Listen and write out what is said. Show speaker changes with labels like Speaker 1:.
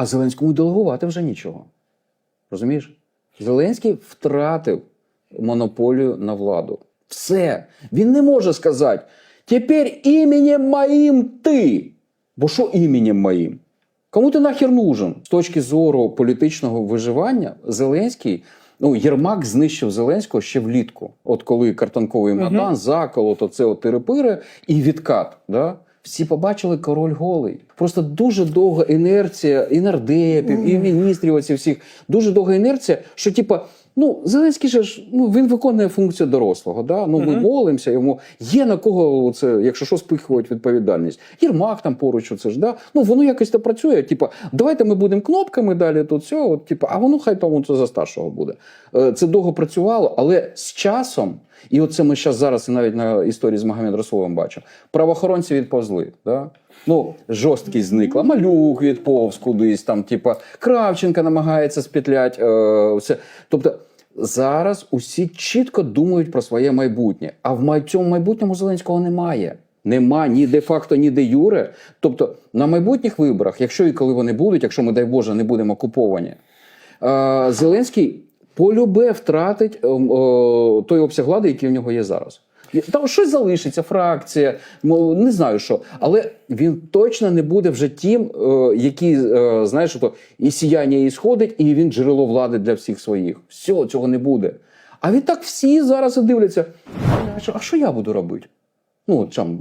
Speaker 1: А Зеленському делегувати вже нічого. Розумієш? Зеленський втратив монополію на владу. Все. Він не може сказати: тепер іменем моїм ти. Бо що іменем моїм? Кому ти нахер нужен? З точки зору політичного виживання, Зеленський. Ну, Єрмак знищив Зеленського ще влітку. От коли картонковий Майдан, заколот, оце от тирипири і відкат. Да? Всі побачили король голий. Просто дуже довга інерція і нардепів, і міністрів оці всіх. Дуже довга інерція, що типа. Ну, Зеленський же ж ну він виконує функцію дорослого. Да? Ну ми молимося йому. Є на кого це, якщо що, спихувати відповідальність. Єрмак там поруч, це ж да. Ну воно якось то працює. Типа, давайте ми будемо кнопками далі. Тут все, от, типа, а воно хай тому це за старшого буде. Е, Це довго працювало, але з часом, і оце ми зараз зараз навіть на історії з Магомед Расуловим бачимо. Правоохоронці відповзли. Да? Ну, жорсткість зникла. Малюк відповз кудись, там, типа, Кравченка намагається спетлять. Е, все. Тобто зараз усі чітко думають про своє майбутнє. А в цьому майбутньому Зеленського немає. Нема ні де-факто, ні де юре. Тобто на майбутніх виборах, якщо і коли вони будуть, якщо ми, дай Боже, не будемо окуповані, е, Зеленський полюбе втратить е, е, той обсяг влади, який в нього є зараз. Там щось залишиться, фракція, не знаю що. Але він точно не буде вже тим, е, який, знаєш, то і сіяння і сходить, і він джерело влади для всіх своїх. Все, цього не буде. А відтак всі зараз і дивляться: а що, я буду робити? Ну, там,